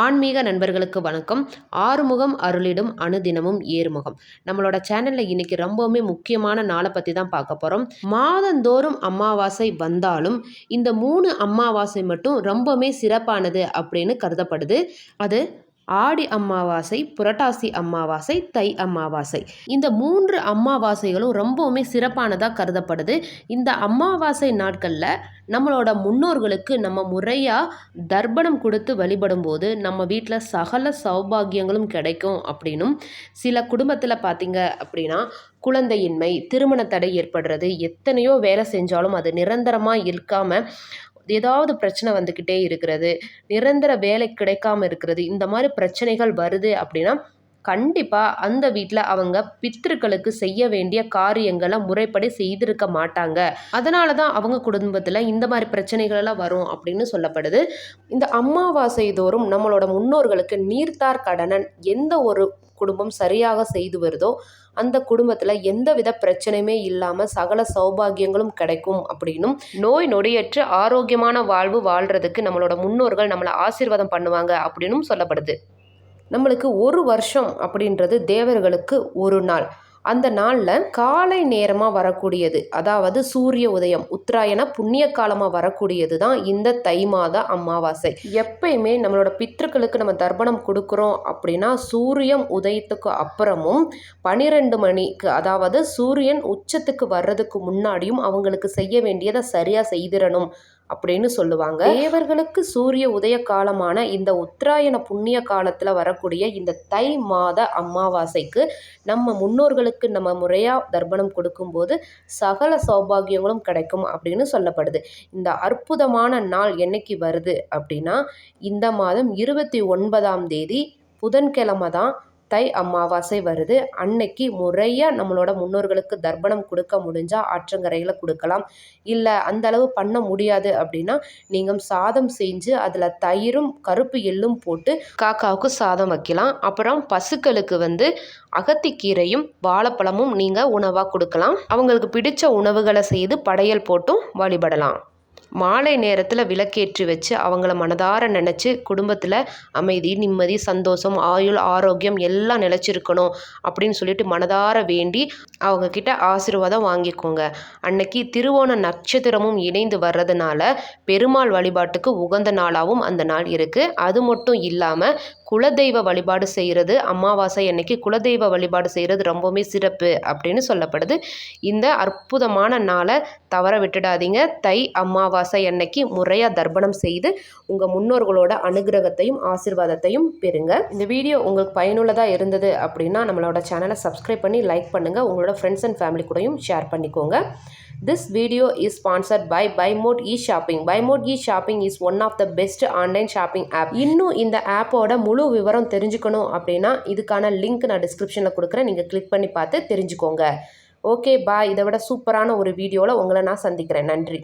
ஆன்மீக நண்பர்களுக்கு வணக்கம். ஆறுமுகம் அருளிடும் அணுதினமும் ஏறுமுகம். நம்மளோட சேனலில் இன்னைக்கு ரொம்பவுமே முக்கியமான நாளை பற்றி தான் பார்க்க போகிறோம் மாதந்தோறும் அமாவாசை வந்தாலும் இந்த மூணு அமாவாசை மட்டும் ரொம்பவுமே சிறப்பானது அப்படின்னு கருதப்படுது. அது ஆடி அமாவாசை புரட்டாசி அமாவாசை தை அமாவாசை. இந்த மூன்று அமாவாசைகளும் ரொம்பவுமே சிறப்பானதாக கருதப்படுது. இந்த அமாவாசை நாட்களில் நம்மளோட முன்னோர்களுக்கு நம்ம முறையாக தர்ப்பணம் கொடுத்து வழிபடும் போது நம்ம வீட்டில் சகல சௌபாகியங்களும் கிடைக்கும் அப்படின்னும் சில குடும்பத்தில் பார்த்தீங்க அப்படின்னா குழந்தையின்மை திருமண தடை ஏற்படுறது எத்தனையோ வேலை செஞ்சாலும் அது நிரந்தரமாக இருக்காமல் ஏதாவது பிரச்சனை வந்துக்கிட்டே இருக்கிறது நிரந்தர வேலை கிடைக்காம இருக்கிறது இந்த மாதிரி பிரச்சனைகள் வருது அப்படின்னா கண்டிப்பாக அந்த வீட்டில் அவங்க பித்திருக்களுக்கு செய்ய வேண்டிய காரியங்களை முறைப்படி செய்திருக்க மாட்டாங்க. அதனால தான் அவங்க குடும்பத்தில் இந்த மாதிரி பிரச்சனைகளெல்லாம் வரும் அப்படின்னு சொல்லப்படுது. இந்த அமாவாசை தோறும் நம்மளோட முன்னோர்களுக்கு நீர்த்தார் கடனன் எந்த ஒரு குடும்பம் சரியாக செய்து வருதோ அந்த குடும்பத்தில் எந்த வித பிரச்சனையுமே இல்லாமல் சகல சௌபாகியங்களும் கிடைக்கும் அப்படின்னும் நோய் நொடியற்று ஆரோக்கியமான வாழ்வு வாழ்கிறதுக்கு நம்மளோட முன்னோர்கள் நம்மளை ஆசீர்வாதம் பண்ணுவாங்க அப்படின்னும் சொல்லப்படுது. நம்மளுக்கு ஒரு வருஷம் அப்படின்றது தேவர்களுக்கு ஒரு நாள். அந்த நாளில் காலை நேரமாக வரக்கூடியது. அதாவது சூரிய உதயம் உத்தராயண புண்ணிய காலமாக வரக்கூடியது தான் இந்த தை மாத அமாவாசை. எப்பயுமே நம்மளோட பித்ருக்களுக்கு நம்ம தர்ப்பணம் கொடுக்குறோம் அப்படின்னா சூரியன் உதயத்துக்கு அப்புறமும் பனிரெண்டு மணிக்கு அதாவது சூரியன் உச்சத்துக்கு வர்றதுக்கு முன்னாடியும் அவங்களுக்கு செய்ய வேண்டியதை சரியாக செய்திடணும். அப்படின்னு சொல்லுவாங்க. தேவர்களுக்கு சூரிய உதய காலமான இந்த உத்தராயண புண்ணிய காலத்தில் வரக்கூடிய இந்த தை மாத அமாவாசைக்கு நம்ம முன்னோர்களுக்கு நம்ம முறையாக தர்ப்பணம் கொடுக்கும்போது சகல சௌபாகியங்களும் கிடைக்கும் அப்படின்னு சொல்லப்படுது. இந்த அற்புதமான நாள் என்னைக்கு வருது அப்படின்னா இந்த மாதம் இருபத்தி ஒன்பதாம் தேதி புதன்கிழமை தான் தை அமாவாசை வருது. அன்னைக்கு முறையாக நம்மளோட முன்னோர்களுக்கு தர்ப்பணம் கொடுக்க முடிஞ்சால் ஆற்றங்கரையில் கொடுக்கலாம். இல்லை அந்த அளவு பண்ண முடியாது அப்படின்னா நீங்கள் சாதம் செஞ்சு அதில் தயிரும் கருப்பு எள்ளும் போட்டு காக்காவுக்கு சாதம் வைக்கலாம். அப்புறம் பசுக்களுக்கு வந்து அகத்திக்கீரையும் வாழைப்பழமும் நீங்கள் உணவாக கொடுக்கலாம். அவங்களுக்கு பிடிச்ச உணவுகளை செய்து படையல் போட்டும் வழிபடலாம். மாலை நேரத்தில் விளக்கேற்றி வச்சு அவங்கள மனதார நினச்சி குடும்பத்தில் அமைதி நிம்மதி சந்தோஷம் ஆயுள் ஆரோக்கியம் எல்லாம் நிலச்சிருக்கணும் அப்படின்னு சொல்லிட்டு மனதார வேண்டி அவங்கக்கிட்ட ஆசீர்வாதம் வாங்கிக்கோங்க. அன்னைக்கு திருவோண நட்சத்திரமும் இணைந்து வர்றதுனால பெருமாள் வழிபாட்டுக்கு உகந்த நாளாகவும் அந்த நாள் இருக்குது அது மட்டும் இல்லாமல் குலதெய்வ வழிபாடு செய்கிறது அமாவாசை அன்னைக்கு குலதெய்வ வழிபாடு செய்கிறது ரொம்பவுமே சிறப்பு அப்படின்னு சொல்லப்படுது. இந்த அற்புதமான நாளை தவற விட்டுடாதீங்க. தை அமாவாசை அன்னைக்கு முறையாக தர்ப்பணம் செய்து உங்கள் முன்னோர்களோட அனுகிரகத்தையும் ஆசிர்வாதத்தையும் பெறுங்க. இந்த வீடியோ உங்களுக்கு பயனுள்ளதாக இருந்தது அப்படின்னா நம்மளோட சேனலை சப்ஸ்கிரைப் பண்ணி லைக் பண்ணுங்கள் உங்களோட ஃப்ரெண்ட்ஸ் அண்ட் ஃபேமிலி கூடயும் ஷேர் பண்ணிக்கோங்க. This video is sponsored by Bymod e shopping Bymod e shopping is one of the best online shopping app இன்னும் இந்த ஆப்போட முழு விவரம் தெரிஞ்சுக்கணும் அப்படின்னா இதுக்கான லிங்க் நான் டிஸ்கிரிப்ஷனில் கொடுக்குறேன். நீங்கள் கிளிக் பண்ணி பார்த்து தெரிஞ்சுக்கோங்க. ஓகே பாய் இதை விட சூப்பரான ஒரு வீடியோவில் உங்களை நான் சந்திக்கிறேன். நன்றி.